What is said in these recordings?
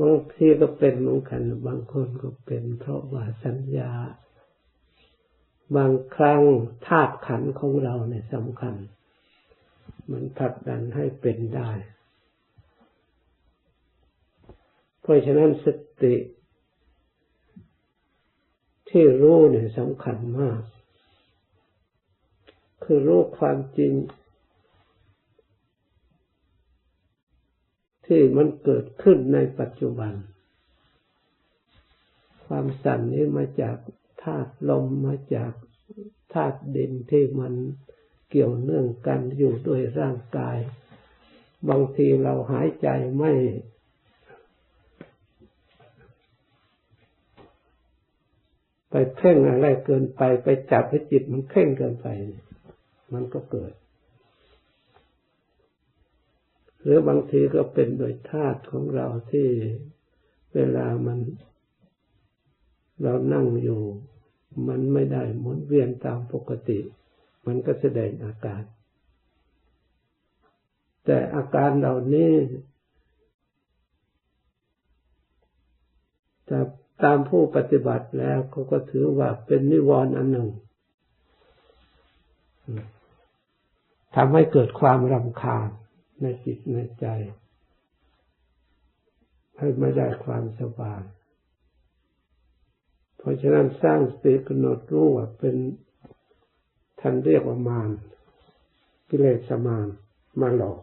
บางทีก็เป็นเหมือนกันบางคนก็เป็น เพราะว่าสัญญา บางครั้งธาตุขันของเราเนี่ยสำคัญ มันผลักดันให้เป็นได้ เพราะฉะนั้นสติที่รู้เนี่ยสำคัญมาก คือรู้ความจริง ที่มันเกิดขึ้นในปัจจุบัน ความสั่นนี้มาจากธาตุลมมาจากธาตุดินที่มันเกี่ยวเนื่องกันอยู่ด้วยร่างกาย บางทีเราหายใจไม่ไปเพ่งอะไรเกินไปไปจับให้จิตมันเพ่งเกินไป มันก็เกิด หรือบางทีก็เป็นโดยธาตุของเราที่เวลามัน เรานั่งอยู่ มันไม่ได้หมุนเวียนตามปกติ มันก็แสดงอาการ แต่อาการเหล่านี้แต่ตามผู้ปฏิบัติแล้วเขาก็ถือว่าเป็นนิวรณ์อันหนึ่งทำให้เกิดความรำคาญ ในจิตในใจ ให้ไม่ได้ความสบายเพราะฉะนั้นสร้างสติกำหนดรู้ว่าเป็นท่านเรียกว่ามารกิเลสมารมาหลอก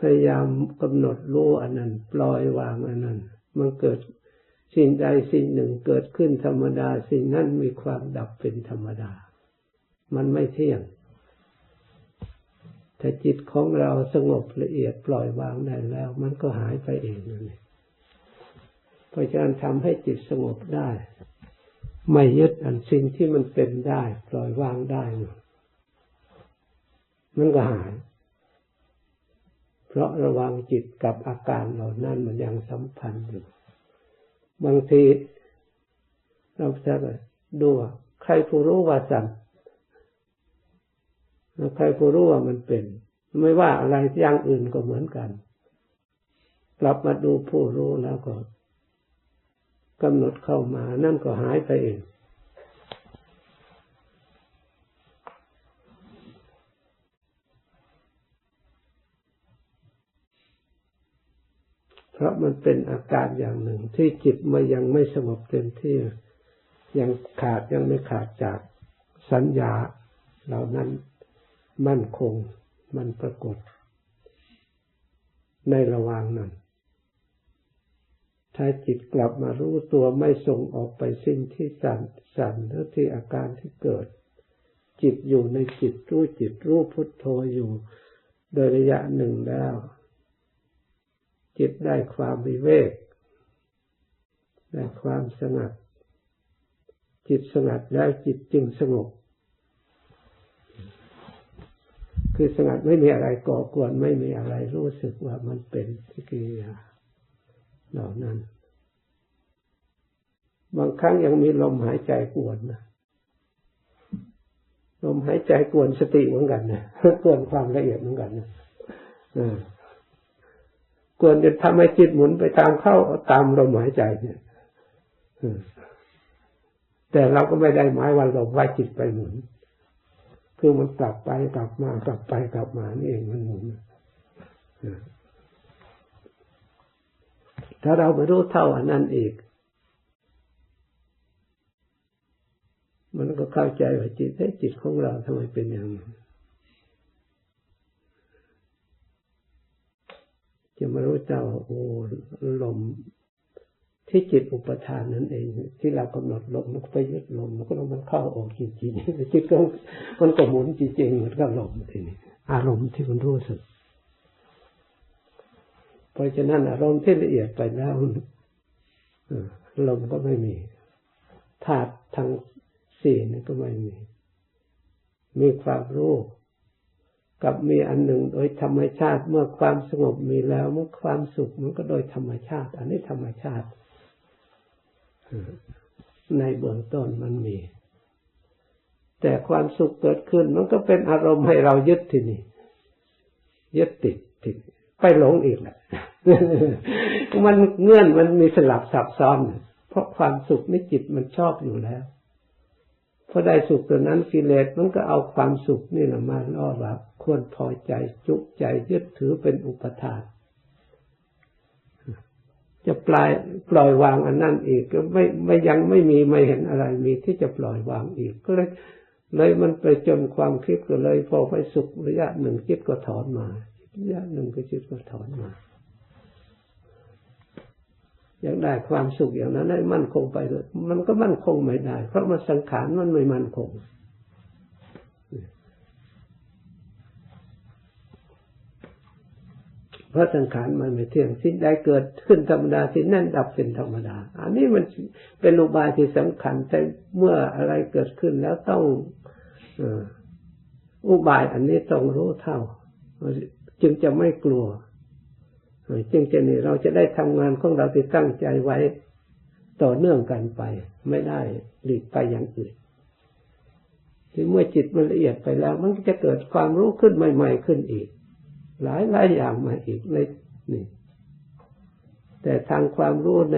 พยายามกำหนดรู้อันนั้น ปล่อยวางอันนั้น มันเกิดสิ่งใดสิ่งหนึ่งเกิดขึ้นธรรมดา สิ่งนั้นมีความดับเป็นธรรมดา มันไม่เที่ยง ถ้าจิตของเราสงบละเอียดปล่อยวางได้แล้ว มันก็หายไปเองนั่นเองเพราะฉะนั้นทำให้จิตสงบได้ ไม่ยึดอันสิ่งที่มันเป็นได้ ปล่อยวางได้ มันก็หาย เพราะระวังจิตกับอาการเหล่านั้นมันยังสัมพันธ์อยู่ บางทีเราจะดูว่าใครผู้รู้ว่าสั่น ใครผู้รู้ว่ามันเป็น ไม่ว่าอะไรอย่างอื่นก็เหมือนกันกลับมาดูผู้รู้แล้วก็กำหนดเข้ามา นั่นก็หายไปเองเพราะมันเป็นอาการอย่างหนึ่งที่จิตมันยังไม่สงบเต็มที่ ยังขาดยังไม่ขาดจากสัญญาเหล่านั้น มั่นคงมันปรากฏ ในระหว่างนั้น ถ้าจิตกลับมารู้ตัวไม่ส่งออกไปสิ่งที่สั่นสั่นหรือที่อาการที่เกิด จิตอยู่ในจิตรู้จิตรู้พุทโธอยู่โดยระยะหนึ่งแล้ว จิตได้ความวิเวกได้ความสงัด จิตสงัดแล้วจิตจึงสงบ คือสงัดไม่มีอะไรก่อกวนไม่มีอะไรรู้สึกว่ามันเป็นที่กิริยาเหล่านั้น บางครั้งยังมีลมหายใจกวนนะลมหายใจกวนสติเหมือนกันนะกวนความละเอียดเหมือนกันนะกวนจะทำให้จิตหมุนไปตามเข้าตามลมหายใจเนี่ยแต่เราก็ไม่ได้หมายว่าลมว่าจิตไปหมุน คือมันกลับไปกลับมากลับไปกลับมานี่เองมันหมุนถ้าเราไม่รู้เท่าอันนั้นอีก มันก็เข้าใจว่าจิตให้จิตของเราทำไมเป็นอย่างนั้จะมารู้เจ้าโอ้ลม ที่จิตอุปทานนั่นเอง ที่เรากำหนดลมมันไปยึดลมมันก็ลมมันเข้าออกจริงๆจิตก็มันก็หมุนจริงๆเหมือนกับลมทีนี้อารมณ์ที่มันรู้สึก เพราะฉะนั้นอารมณ์ที่ละเอียดไปแล้วลมก็ไม่มีธาตุทั้งสี่นี่ก็ไม่มี มีความรู้กับมีอันหนึ่งโดยธรรมชาติ เมื่อความสงบมีแล้วเมื่อความสุขมันก็โดยธรรมชาติ อันนี้ธรรมชาติ ในเบื้องต้นมันมี แต่ความสุขเกิดขึ้นมันก็เป็นอารมณ์ให้เรายึดที่นี่ยึดติดผิดไปหลงอีกแหละมันเงื่อนมันมีสลับซับซ้อน เพราะความสุขในจิตมันชอบอยู่แล้วพอได้สุขตัวนั้นกิเลสมันก็เอาความสุขนี่แหละมาล่อว่าควรพอใจจุใจยึดถือเป็นอุปทาน จะปล่อยปล่อยวางอันนั้นอีก ก็ไม่ไม่ยังไม่มีไม่เห็นอะไรมีที่จะปล่อยวางอีก ก็เลยเลยมันไปจนความคิดก็เลย พอไปสุขระยะหนึ่งจิตก็ถอนมาระยะหนึ่งก็จิตก็ถอนมาอยากได้ความสุขอย่างนั้นให้มั่นคงไปเลยมันก็มั่นคงไม่ได้ เพราะมันสังขารมันไม่มั่นคง เพ ราะสังขารมันไม่เที่ยงสิ้นใดเกิดขึ้นธรรมดาสิ้นนั่นดับเป็นธรรมดา อันนี้มันเป็นอุบายที่สำคัญแต่เมื่ออะไรเกิดขึ้นแล้วต้องอุบายอันนี้ต้องรู้เท่า จึงจะไม่กลัวจึงจะนี่เราจะได้ทำงานของเราที่ตั้งใจไว้ต่อเนื่องกันไป ไม่ได้หลีกไปอย่างอื่นที่เมื่อจิตมันละเอียดไปแล้ว มันจะเกิดความรู้ขึ้นใหม่ ๆขึ้นอีก หลายหลายอย่างมาอีกเลยนี่ แต่ทางความรู้ใน